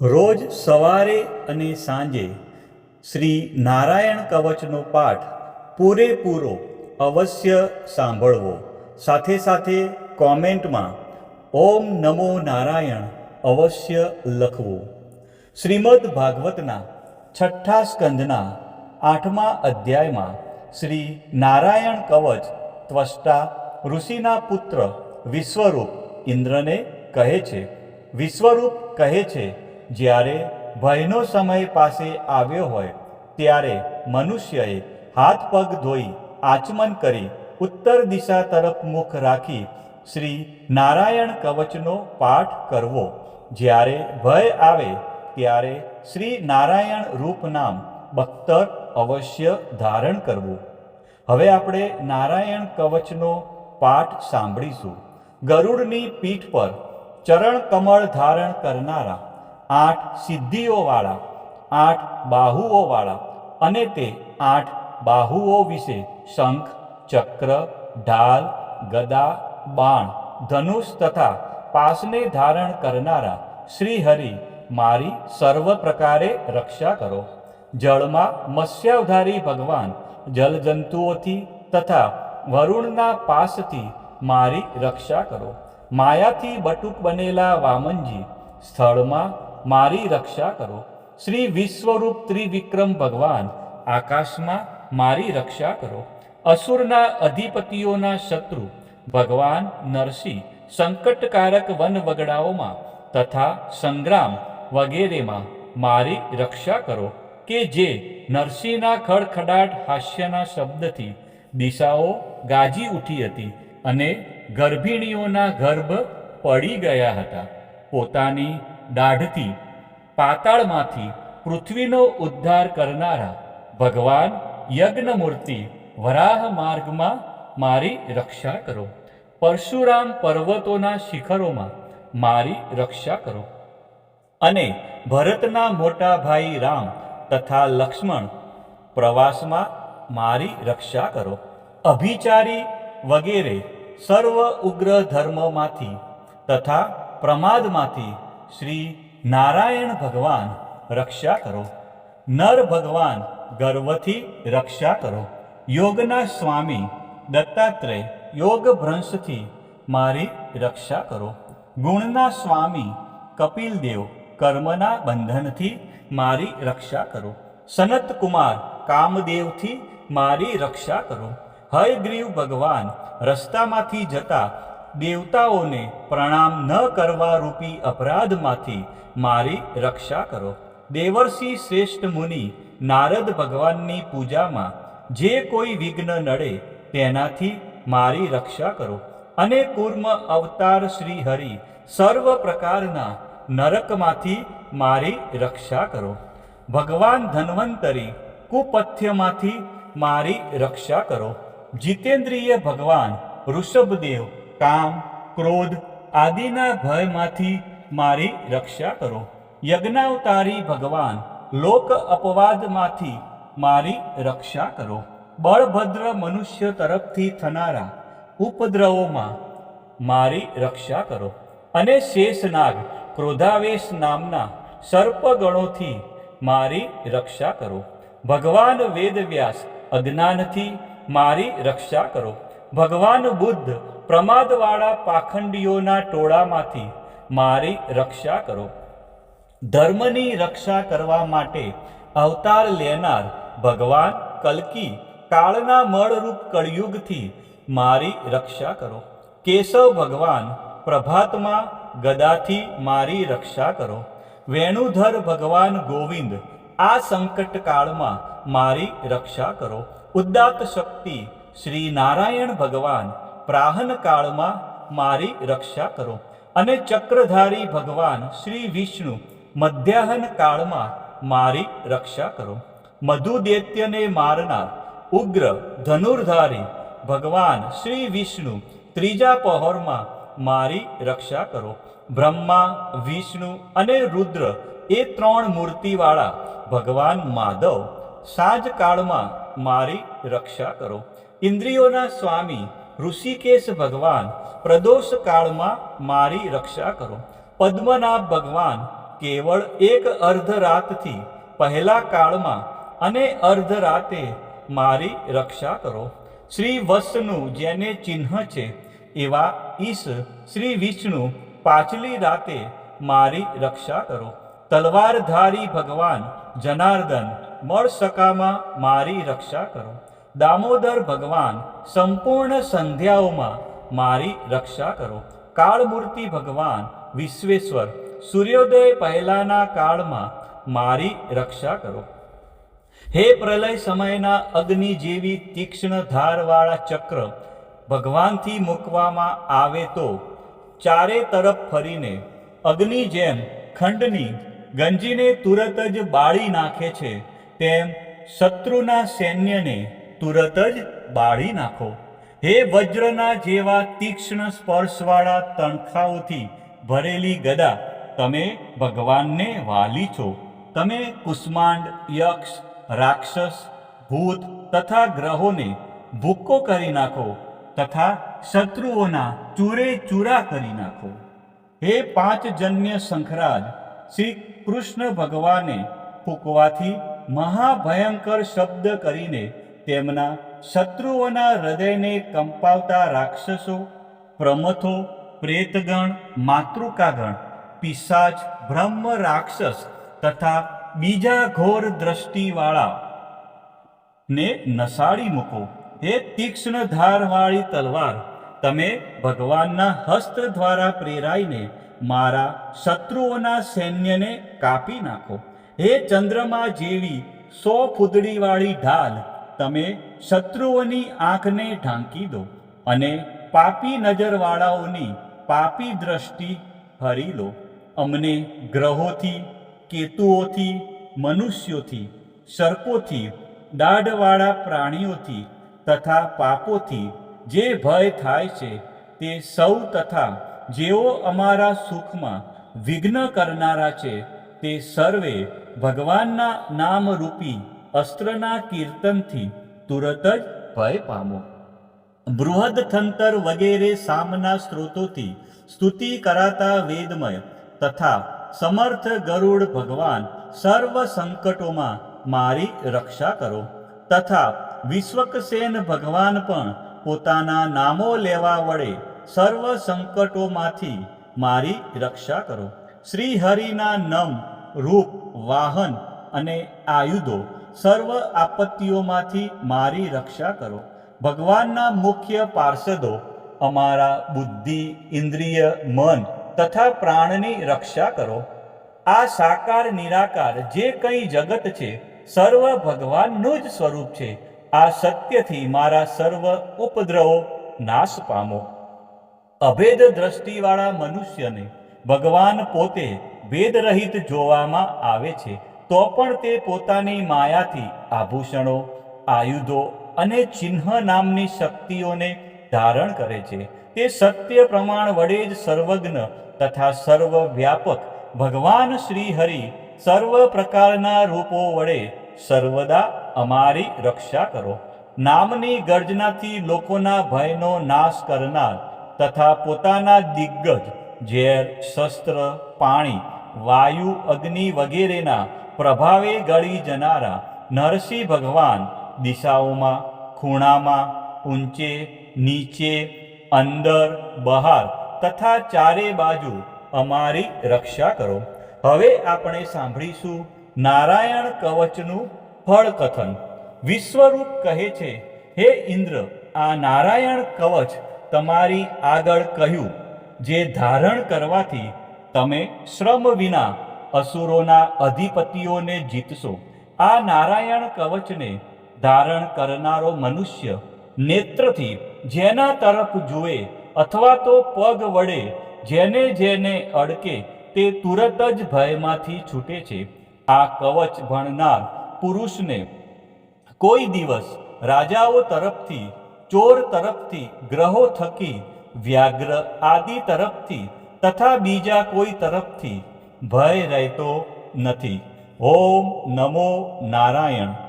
રોજ સવારે અને સાંજે શ્રી નારાયણ કવચનો પાઠ પૂરેપૂરો અવશ્ય સાંભળવો. સાથે સાથે કોમેન્ટમાં ઓમ નમો નારાયણ અવશ્ય લખવું. શ્રીમદ ભાગવતના છઠ્ઠા સ્કંદના આઠમા અધ્યાયમાં શ્રી નારાયણ કવચ ત્વષ્ટા ઋષિના પુત્ર વિશ્વરૂપ ઇન્દ્રને કહે છે. વિશ્વરૂપ કહે છે જ્યારે ભયનો સમય પાસે આવ્યો હોય, ત્યારે મનુષ્યએ હાથ પગ ધોઈ આચમન કરી ઉત્તર દિશા તરફ મુખ રાખી શ્રી નારાયણ કવચનો પાઠ કરવો. જ્યારે ભય આવે, ત્યારે શ્રી નારાયણ રૂપ નામ બખ્તર અવશ્ય ધારણ કરવું. હવે આપણે નારાયણ કવચનો પાઠ સાંભળીશું. ગરુડની પીઠ પર ચરણ કમળ ધારણ કરનારા આઠ સિદ્ધિઓવાળા, આઠ બાહુઓવાળા અને તે આઠ બાહુઓ વિશે શંખ, ચક્ર, ઢાલ, ગદા, બાણ, ધનુષ તથા પાસને ધારણ કરનારા શ્રી હરિ મારી સર્વ પ્રકારે રક્ષા કરો. જળમાં મત્સ્યાવધારી ભગવાન જલજંતુઓથી તથા વરુણના પાસથી મારી રક્ષા કરો. માયાથી બટુક બનેલા વામનજી સ્થળમાં મારી રક્ષા કરો. શ્રી વિશ્વરૂપ ત્રિવિક્રમ ભગવાન, આકાશમાં મારી રક્ષા કરો. અસુરના અધિપતિઓના શત્રુ, ભગવાન નરસિંહ, સંકટકારક વન વગડાઓમાં તથા સંગ્રામ વગેરેમાં મારી રક્ષા કરો કે જે નરસિંહના ખડખડાટ હાસ્યના શબ્દથી દિશાઓ ગાજી ઉઠી હતી અને ગર્ભિણીઓના ગર્ભ પડી ગયા હતા. પોતાની દાઢથી પાતાળમાંથી પૃથ્વીનો ઉદ્ધાર કરનારા ભગવાન યજ્ઞમૂર્તિ વરાહ માર્ગમાં મારી રક્ષા કરો. પરશુરામ પર્વતોના શિખરોમાં મારી રક્ષા કરો. અને ભરતના મોટા ભાઈ રામ તથા લક્ષ્મણ પ્રવાસમાં મારી રક્ષા કરો. અભિચારી વગેરે સર્વ ઉગ્ર ધર્મમાંથી તથા પ્રમાદમાંથી શ્રી નારાયણ ભગવાન રક્ષા કરો. નર ભગવાન ગર્વથી રક્ષા કરો. યોગના સ્વામી દત્તાત્રેય યોગ ભ્રંશથી મારી રક્ષા કરો. ગુણના સ્વામી કપિલદેવ કર્મના બંધનથી મારી રક્ષા કરો. સનત કુમાર કામદેવથી મારી રક્ષા કરો. હયગ્રીવ ભગવાન રસ્તામાંથી જતા દેવતાઓને પ્રણામ ન કરવા રૂપી અપરાધમાંથી મારી રક્ષા કરો. દેવર્ષિ શ્રેષ્ઠ મુનિ, નારદ ભગવાનની પૂજામાં જે કોઈ વિઘ્ન નડે તેનાથી મારી રક્ષા કરો. અને કુર્મ અવતાર શ્રી હરિ સર્વ પ્રકારના નરકમાંથી મારી રક્ષા કરો. ભગવાન ધન્વંતરી કુપથ્યમાંથી મારી રક્ષા કરો. જીતેન્દ્રિય ભગવાન ઋષભદેવ કામ, ક્રોધ આદિના ભયમાંથી મારી રક્ષા કરો. યજ્ઞાવતારી ભગવાન, લોક અપવાદમાંથી મારી રક્ષા કરો. બળભદ્ર મનુષ્ય તરફથી થનારા ઉપદ્રવોમાં મારી રક્ષા કરો. અને શેષનાગ, ક્રોધાવેશ નામના સર્પગણોથી મારી રક્ષા કરો. ભગવાન વેદવ્યાસ, અજ્ઞાનથી મારી રક્ષા કરો. ભગવાન બુદ્ધ પ્રમાદવાળા પાખંડીઓના ટોળામાંથી મારી રક્ષા કરો. ધર્મની રક્ષા કરવા માટે અવતાર લેનાર ભગવાન કલ્કી કાળના મળરૂપ કળયુગથી મારી રક્ષા કરો. કેશવ ભગવાન પ્રભાતમાં ગદાથી મારી રક્ષા કરો. વેણુધર ભગવાન ગોવિંદ આ સંકટ કાળમાં મારી રક્ષા કરો. ઉદાત્ત શક્તિ શ્રી નારાયણ ભગવાન, પ્રાહન કાળમાં મારી રક્ષા કરો. અને ચક્રધારી ભગવાન શ્રી વિષ્ણુ, મધ્યાહન કાળમાં મારી રક્ષા કરો. મધુદૈત્યને મારનાર ઉગ્ર ધનુર્ધારી ભગવાન શ્રી વિષ્ણુ, ત્રીજા પહોરમાં મારી રક્ષા કરો. બ્રહ્મા, વિષ્ણુ અને રુદ્ર એ ત્રણ મૂર્તિવાળા ભગવાન માધવ સાંજ કાળમાં મારી રક્ષા કરો. ઇન્દ્રિયોના સ્વામી ઋષિકેશ ભગવાન, પ્રદોષ કાળમાં મારી રક્ષા કરો. પદ્મનાભ ભગવાન, કેવળ એક અર્ધ રાતથી પહેલા કાળમાં અને અર્ધ રાતે મારી રક્ષા કરો. શ્રી વસનું જેને ચિહ્ન છે, એવા ઈશ શ્રી વિષ્ણુ પાછલી રાતે મારી રક્ષા કરો. તલવારધારી ભગવાન જનાર્દન મળસકામાં મારી રક્ષા કરો. દામોદર ભગવાન, સંપૂર્ણ સંધ્યાઓમાં મારી રક્ષા કરો. કાળમૂર્તિ ભગવાન, વિશ્વેશ્વર, સૂર્યોદય પહેલાના કાળમાં મારી રક્ષા કરો. હે પ્રલય સમયના અગ્નિ જેવી તીક્ષ્ણ ધારવાળા ચક્ર, ભગવાનથી મૂકવામાં આવે તો ચારે તરફ ફરીને અગ્નિ જેમ ખંડની ગંજીને તુરત જ બાળી નાખે છે, તેમ શત્રુના સૈન્યને તુરત જ બાળી નાખો. હે વજ્રના જેવા તીક્ષ્ણ સ્પર્શવાળા તણખાઓથી ભરેલી ગદા, તમે ભગવાનને વાલી છો. તમે કુષ્માંડ, યક્ષ, રાક્ષસ, ભૂત તથા ગ્રહોને ભૂક્કો કરી નાખો તથા શત્રુઓના ચૂરે ચૂરા કરી નાખો. હે પાંચજન્ય શંખરાજ, શ્રી કૃષ્ણ ભગવાને ફૂંકવાથી મહાભયંકર શબ્દ કરીને તેમના શત્રુઓના હૃદયને કંપાવતા રાક્ષસો, પ્રમથો, પ્રેતગણ, માતૃકાગણ, પિશાચ, બ્રહ્મ રાક્ષસ તથા બીજા ઘોર દ્રષ્ટિવાળા ને નસાડી મૂકો. હે તીક્ષ્ણ ધારવાળી તલવાર, તમે ભગવાનના હસ્ત દ્વારા પ્રેરાઈને મારા શત્રુઓના સૈન્યને કાપી નાખો. હે ચંદ્રમા જેવી સો ફૂદડીવાળી ઢાલ તમે શત્રુઓની આંખને ઢાંકી દો અને પાપી નજરવાળાઓની પાપી દ્રષ્ટિ હરી લો. અમને ગ્રહોથી, કેતુઓથી, મનુષ્યોથી, સર્પોથી, દાઢવાળા પ્રાણીઓથી તથા પાપોથી જે ભય થાય છે તે સૌ તથા જેઓ અમારા સુખમાં વિઘ્ન કરનારા છે તે સર્વે ભગવાનના નામરૂપી અસ્ત્રના કીર્તનથી તુરત જ ભય પામો. બૃહદ થંતર વગેરે સામના સ્ત્રોતોથી સ્તુતિ કરાતા વેદમય તથા સમર્થ ગરુડ ભગવાન સર્વ સંકટોમાં મારી રક્ષા કરો તથા વિશ્વકસેન ભગવાન પણ પોતાના નામો લેવા વડે સર્વ સંકટોમાંથી મારી રક્ષા કરો. શ્રી હરિના નમ, રૂપ, વાહન અને આયુધો સર્વ આપત્તિઓમાંથી મારી રક્ષા કરો. ભગવાનના મુખ્ય પાર્ષદો અમારા બુદ્ધિ, ઇન્દ્રિય, મન તથા પ્રાણની રક્ષા કરો. આ સાકાર, નિરાકાર જે કંઈ જગત છે, સર્વ ભગવાનનું જ સ્વરૂપ છે. આ સત્યથી મારા સર્વ ઉપદ્રવો નાશ પામો. અભેદ દ્રષ્ટિવાળા મનુષ્યને ભગવાન પોતે ભેદરહિત જોવામાં આવે છે. તો પણ તે પોતાની માયાથી આભૂષણો, આયુધો અને ચિહ્ન નામની શક્તિઓને ધારણ કરે છે. તે સત્ય પ્રમાણ વડે જ સર્વજ્ઞ તથા સર્વ વ્યાપક ભગવાન શ્રી હરિ સર્વ પ્રકારના રૂપો વડે સર્વદા અમારી રક્ષા કરો. નામની ગર્જનાથી લોકોના ભયનો નાશ કરનાર તથા પોતાના દિગ્ગજ ઝેર, શસ્ત્ર, પાણી વાયુ, અગ્નિ વગેરેના પ્રભાવે ગળી જનારા નરસિંહ ભગવાન દિશાઓમાં, ખૂણામાં, ઊંચે, નીચે, અંદર, બહાર તથા ચારે બાજુ અમારી રક્ષા કરો. હવે આપણે સાંભળીશું નારાયણ કવચનું ફળ કથન વિશ્વરૂપ કહે છે, હે ઇન્દ્ર, આ નારાયણ કવચ તમારી આગળ કહ્યું, જે ધારણ કરવાથી તમે શ્રમ વિના અસુરોના અધિપતિઓને જીતશો. આ નારાયણ કવચને ધારણ કરનારો મનુષ્ય નેત્રથી જેના તરફ જુએ અથવા તો પગ વડે જેને જેને અડકે તે તુરત જ ભયમાંથી છૂટે છે. આ કવચ ભણનાર પુરુષને કોઈ દિવસ રાજાઓ તરફથી, ચોર તરફથી, ગ્રહો થકી, વ્યાઘ્ર આદિ તરફથી તથા બીજા કોઈ તરફથી ભય રહેતો નથી. ઓમ નમો નારાયણ.